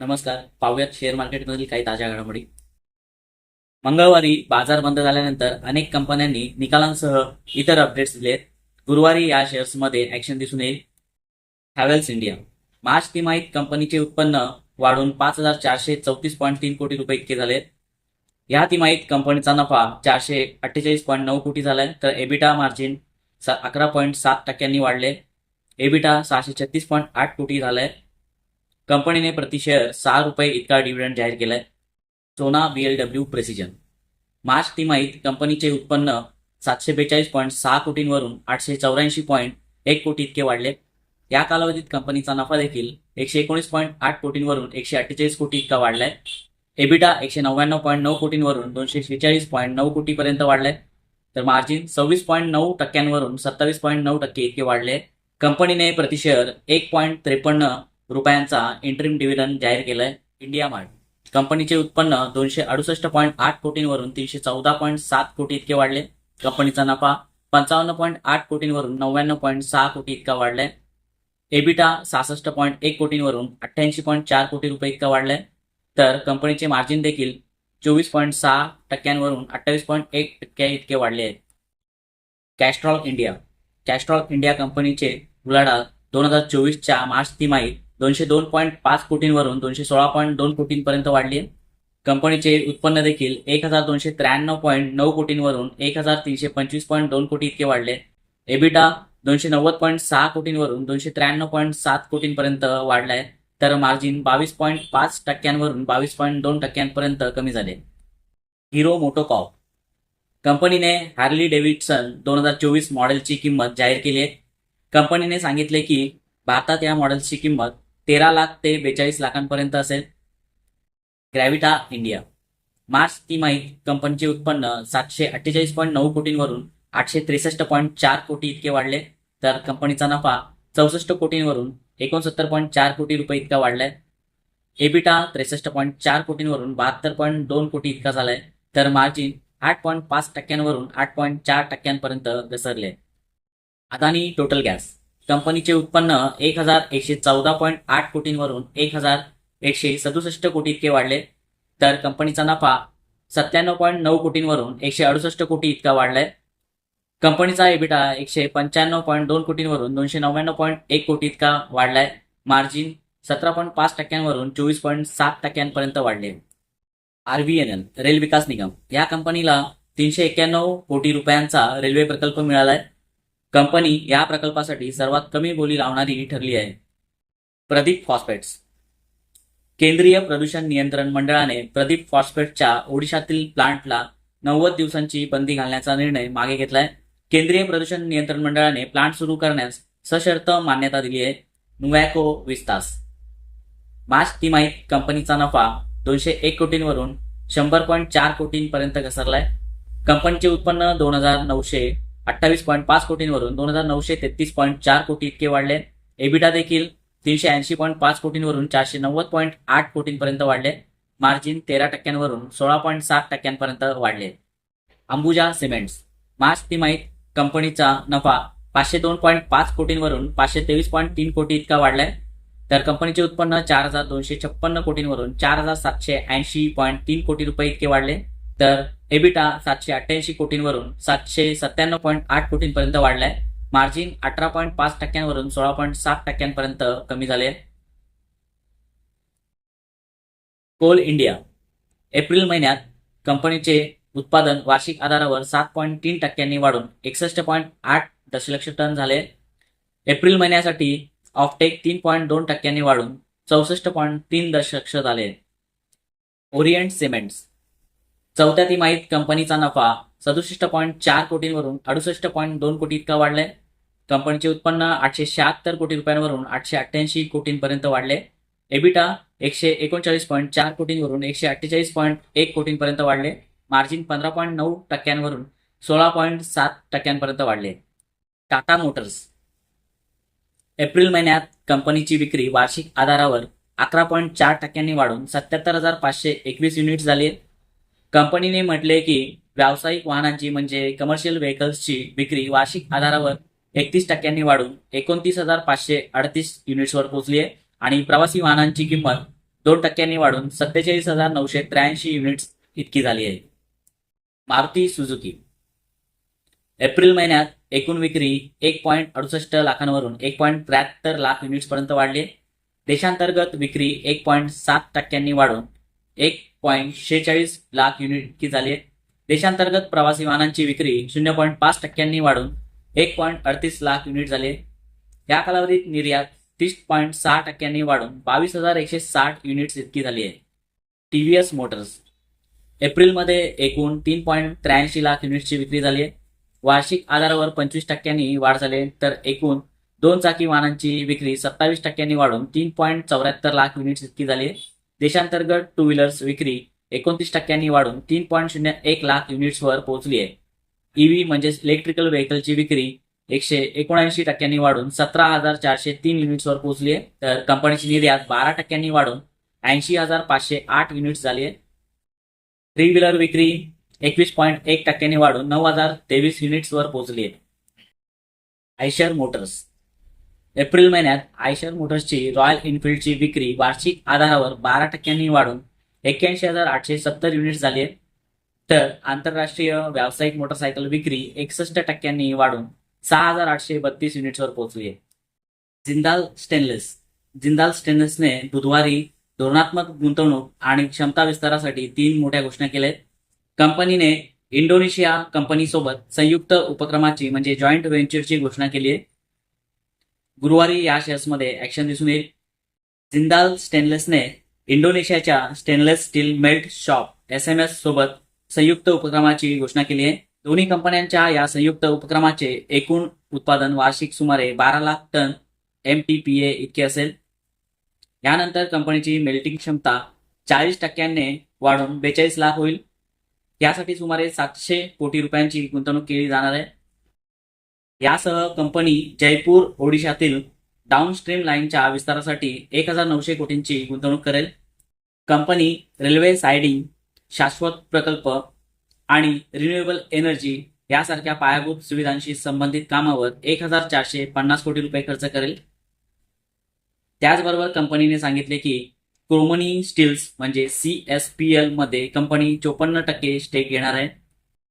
नमस्कार पाहूयात शेअर मार्केटमधील काही ताज्या घडामोडी. मंगळवारी बाजार बंद झाल्यानंतर अनेक कंपन्यांनी निकालांसह इतर अपडेट्स दिलेत. गुरुवारी या शेअर्समध्ये ऍक्शन दिसून येईल. हॅवेल्स इंडिया मार्च तिमाहीत कंपनीचे उत्पन्न वाढून पाच हजार चारशे चौतीस पॉईंट तीन कोटी रुपये इतके झाले या तिमाहीत कंपनीचा नफा चारशे अठ्ठेचाळीस पॉईंट नऊ कोटी झालाय. तर एबिटा मार्जिन अकरा पॉईंट सात टक्क्यांनी वाढले. एबिटा सहाशे छत्तीस पॉईंट आठ कोटी झालाय. कंपनीने प्रति शेअर सहा रुपये इतका डिव्हिडंड जाहीर केलाय. सोना बीएलडब्ल्यू प्रेसिजन मार्च तिमाहीत कंपनीचे उत्पन्न सातशे बेचाळीस पॉईंट सहा कोटींवरून आठशे चौऱ्याऐंशी पॉईंट एक कोटी इतके वाढले. या कालावधीत कंपनीचा नफा देखील एकशे एकोणीस पॉईंट आठ कोटींवरून एकशे अठ्ठेचाळीस कोटी इतका वाढलाय. एबिटा एकशे नव्याण्णव पॉईंट नऊ कोटींवरून दोनशे शेहेचाळीस पॉईंट नऊ कोटीपर्यंत वाढलाय. तर मार्जिन सव्वीस पॉईंट नऊ टक्क्यांवरून सत्तावीस पॉईंट नऊ टक्के इतके वाढले. कंपनीने प्रतिशेअर एक पॉईंट त्रेपन्न रुपयांचा इंटरिम डिव्हिडंड जाहीर केलाय. India mart. कंपनीचे उत्पन्न दोनशे अडुसष्ट पॉईंट आठ कोटींवरून तीनशे चौदा पॉईंट सात कोटी इतके वाढले. कंपनीचा नफा पंचावन्न पॉईंट आठ कोटींवरून नव्याण्णव पॉईंट सहा कोटी इतका वाढलाय. एबिटा सहासष्ट पॉईंट एक कोटींवरून अठ्ठ्याऐंशी पॉईंट चार कोटी रुपये इतकं वाढलंय. तर कंपनीचे मार्जिन देखील चोवीस पॉईंट सहा टक्क्यांवरून अठ्ठावीस पॉईंट एक टक्के इतके वाढले आहेत. Castrol India. कॅस्ट्रॉल इंडिया कंपनीचे उलाढाल दोन हजार चोवीसच्या मार्च तिमाहीत दोनशे दोन पॉईंट पाच कोटींवरून दोनशे सोळा पॉईंट दोन कोटींपर्यंत वाढली आहे. कंपनीचे उत्पन्न देखील एक हजार दोनशे त्र्याण्णव पॉईंट नऊ कोटींवरून एक हजार तीनशे पंचवीस पॉईंट दोन कोटी इतके वाढले. एबिटा दोनशे नव्वद पॉईंट सहा कोटींवरून दोनशे त्र्याण्णव पॉईंट सात कोटींपर्यंत वाढलाय. तर मार्जिन बावीस पॉईंट पाच टक्क्यांवरून बावीस पॉईंट दोन टक्क्यांपर्यंत कमी झाले. हिरो मोटोकॉप कंपनीने हार्ली डेव्हिडसन दोन हजार चोवीस मॉडेलची किंमत जाहीर केली आहे. कंपनीने सांगितले की भारतात या मॉडेलची किंमत तेरा लाख ते बेचाळीस लाखांपर्यंत असेल. ग्रॅव्हिटा इंडिया. मार्च तिमाहीत कंपनीचे उत्पन्न सातशे अठ्ठेचाळीस पॉईंट नऊ कोटींवरून आठशे त्रेसष्ट पॉईंट चार कोटी इतके वाढले. तर कंपनीचा नफा चौसष्ट कोटींवरून एकोणसत्तर पॉईंट चार कोटी रुपये इतका वाढलाय. एबिटा त्रेसष्ट पॉईंट चार कोटींवरून बहात्तर पॉईंट दोन कोटी इतका झालाय. तर मार्जिन आठ पॉईंट पाच टक्क्यांवरून आठ पॉईंट चार टक्क्यांपर्यंत घसरले. अदानी टोटल गॅस कंपनीचे उत्पन्न एक हजार एकशे चौदा पॉईंट आठ कोटींवरून एक हजार एकशे सदुसष्ट कोटी इतके वाढले. तर कंपनीचा नफा सत्त्याण्णव पॉईंट नऊ कोटींवरून एकशे अडुसष्ट कोटी इतका वाढलाय. कंपनीचा एबिटा एकशे पंच्याण्णव पॉईंट दोन कोटींवरून दोनशे नव्याण्णव पॉईंट एक कोटी इतका वाढलाय. मार्जिन सतरा पॉईंट पाच टक्क्यांवरून चोवीस पॉईंट सात टक्क्यांपर्यंत वाढले. RBNL rail Vikas Nigam. या कंपनीला तीनशे एक्क्याण्णव कोटी रुपयांचा रेल्वे प्रकल्प मिळालाय. कंपनी या प्रकल्पासाठी सर्वात कमी बोली लावणारी ठरली आहे. प्रदीप फॉस्फेट्स. केंद्रीय प्रदूषण नियंत्रण मंडळाने प्रदीप फॉस्फेटच्या ओडिशातील प्लांटला नव्वद दिवसांची बंदी घालण्याचा निर्णय मागे घेतलाय. केंद्रीय प्रदूषण नियंत्रण मंडळाने प्लांट सुरू करण्यास सशर्त मान्यता दिली आहे. नुवॅको विस्तास मार्च तिमाहीत कंपनीचा नफा दोनशे एक कोटींवरून शंभर पॉईंट चार कोटींपर्यंत घसरलाय. कंपनीचे उत्पन्न दोन हजार नऊशे अठ्ठावीस पॉईंट पाच कोटींवरून दोन हजार नऊशे तेहतीस पॉईंट चार कोटी इतके वाढले. एबिटा देखील तीनशे ऐंशी पॉईंट पाच कोटींवरून चारशे नव्वद पॉईंट आठ कोटींपर्यंत वाढले. मार्जिन तेरा टक्क्यांवरून सोळा पॉईंट सात टक्क्यांपर्यंत वाढले. अंबुजा सिमेंट्स मार्च तिमाहीत कंपनीचा नफा पाचशे दोन पॉईंट पाच कोटींवरून पाचशे तेवीस पॉईंट तीन कोटी इतका वाढलाय. तर कंपनीचे उत्पन्न चार हजार दोनशे छप्पन्न कोटींवरून चार हजार सातशे ऐंशी पॉईंट तीन कोटी रुपये इतके वाढले. तर एबिटा सातशे अठ्ठ्याऐंशी कोटींवरून सातशे सत्त्याण्णव पॉईंट आठ कोटींपर्यंत वाढलाय. मार्जिन अठरा पॉईंट पाच टक्क्यांवरून सोळा पॉईंट सात टक्क्यांपर्यंत कमी झाले. Coal India. एप्रिल महिन्यात कंपनीचे उत्पादन वार्षिक आधारावर सात पॉईंट तीन टक्क्यांनी वाढून एकसष्ट पॉईंट आठ दशलक्ष टन झाले. एप्रिल महिन्यासाठी ऑफटेक तीन पॉईंट दोन टक्क्यांनी वाढून चौसष्ट पॉईंट तीन दशलक्ष झाले. Orient Cements. चौथ्या तिमाहीत कंपनीचा नफा सदुसष्ट पॉईंट चार कोटींवरून अडुसष्ट पॉईंट दोन कोटी इतका वाढलाय कंपनीचे उत्पन्न आठशे शहात्तर कोटी रुपयांवरून आठशे अठ्ठ्याऐंशी कोटींपर्यंत वाढले. एबिटा एकशे एकोणचाळीस पॉईंट चार कोटींवरून एकशे अठ्ठेचाळीस पॉईंट एक कोटींपर्यंत वाढले. मार्जिन पंधरा पॉईंट नऊ टक्क्यांवरून सोळा पॉईंट सात टक्क्यांपर्यंत वाढले. टाटा मोटर्स. एप्रिल महिन्यात कंपनीची विक्री वार्षिक आधारावर अकरा पॉईंट चार टक्क्यांनी वाढून सत्याहत्तर हजार पाचशे एकवीस युनिट झाली. कंपनीने म्हटले की व्यावसायिक वाहनांची म्हणजे कमर्शियल व्हेकल्सची विक्री वार्षिक आधारावर एकतीस टक्क्यांनी वाढून एकोणतीस हजार पाचशे अडतीस युनिट्सवर पोहोचली आहे आणि प्रवासी वाहनांची किंमत दोन टक्क्यांनी वाढून सत्तेचाळीस हजार नऊशे त्र्याऐंशी युनिट्स इतकी झाली आहे. मारुती सुझुकी. एप्रिल महिन्यात एकूण विक्री एक पॉईंट अडुसष्ट लाखांवरून एक पॉईंट त्र्याहत्तर लाख युनिट्सपर्यंत वाढली. देशांतर्गत विक्री एक पॉईंट सात टक्क्यांनी वाढून एक पॉईंट शेहेचाळीस लाख युनिट इतकी झाली आहे. देशांतर्गत प्रवासी वाहनांची विक्री शून्य पॉईंट पाच टक्क्यांनी वाढून एक पॉईंट अडतीस लाख युनिट झाले या कालावधीत निर्यात तीस पॉईंट सहा टक्क्यांनी वाढून बावीस हजार एकशे साठ युनिट्स इतकी झाली आहे. T V S Motors. एप्रिलमध्ये एकूण तीन पॉईंट त्र्याऐंशी लाख युनिट्सची विक्री झाली आहे. वार्षिक आधारावर पंचवीस टक्क्यांनी वाढ झाली तर एकूण दोन चाकी वाहनांची विक्री सत्तावीस टक्क्यांनी वाढून तीन पॉईंट चौऱ्याहत्तर लाख युनिट्स इतकी झाली आहे. देशांतर्गत टू व्हीलर्स विक्री एकोणतीस टक्क्यांनी वाढून तीन पॉईंट शून्य एक लाख युनिट्सवर पोहोचली आहे. ईव्ही म्हणजेच इलेक्ट्रिकल व्हेकलची विक्री एकशे एकोणऐंशी टक्क्यांनी वाढून सतरा हजार चारशे तीन युनिट्सवर पोहोचली आहे. तर कंपनीची निर्यात बारा टक्क्यांनी वाढून ऐंशी हजार पाचशे आठ युनिट्स झाली आहे. थ्री व्हीलर विक्री एकवीस पॉईंट एक टक्क्यांनी वाढून नऊ हजार तेवीस युनिट्सवर पोहोचली आहे. Eicher motors. एप्रिल महिन्यात आयशर मोटर्सची रॉयल एनफिल्डची विक्री वार्षिक आधारावर बारा टक्क्यांनी वाढून एक्क्याऐंशी हजार आठशे सत्तर युनिट्स झाली आहे. तर आंतरराष्ट्रीय व्यावसायिक मोटरसायकल विक्री एकसष्ट टक्क्यांनी वाढून सहा हजार आठशे बत्तीस युनिट्सवर पोहोचली आहे. जिंदाल स्टेनलेस. जिंदाल स्टेनलेसने बुधवारी धोरणात्मक गुंतवणूक आणि क्षमता विस्तारासाठी तीन मोठ्या घोषणा केल्या आहेत कंपनीने इंडोनेशिया कंपनीसोबत संयुक्त उपक्रमाची म्हणजे जॉईंट व्हेंचरची घोषणा केली आहे. गुरुवारी या शेअर्समध्ये ऍक्शन दिसून येईल. जिंदाल स्टेनलेसने इंडोनेशियाच्या stainless steel melt shop S M S सोबत संयुक्त उपक्रमाची घोषणा केली आहे. दोन्ही कंपन्यांच्या या संयुक्त उपक्रमाचे एकूण उत्पादन वार्षिक सुमारे बारा lakh ton M T P A इतके असेल. यानंतर कंपनीची मेल्टिंग क्षमता चाळीस टक्क्यांनी वाढून बेचाळीस लाख होईल. यासाठी सुमारे सातशे कोटी रुपयांची गुंतवणूक केली जाणार आहे. यासह कंपनी जयपूर ओडिशातील डाऊनस्ट्रीम लाईनच्या विस्तारासाठी एक हजार नऊशे कोटींची गुंतवणूक करेल. कंपनी रेल्वे सायडिंग शाश्वत प्रकल्प आणि रिन्युएबल एनर्जी यासारख्या पायाभूत सुविधांशी संबंधित कामावर एक हजार चारशे पन्नास कोटी रुपये खर्च करेल. त्याचबरोबर कंपनीने सांगितले की क्रोमनी स्टील्स म्हणजे सी एस पी एलमध्ये कंपनी चोपन्न टक्के स्टेक घेणार आहे.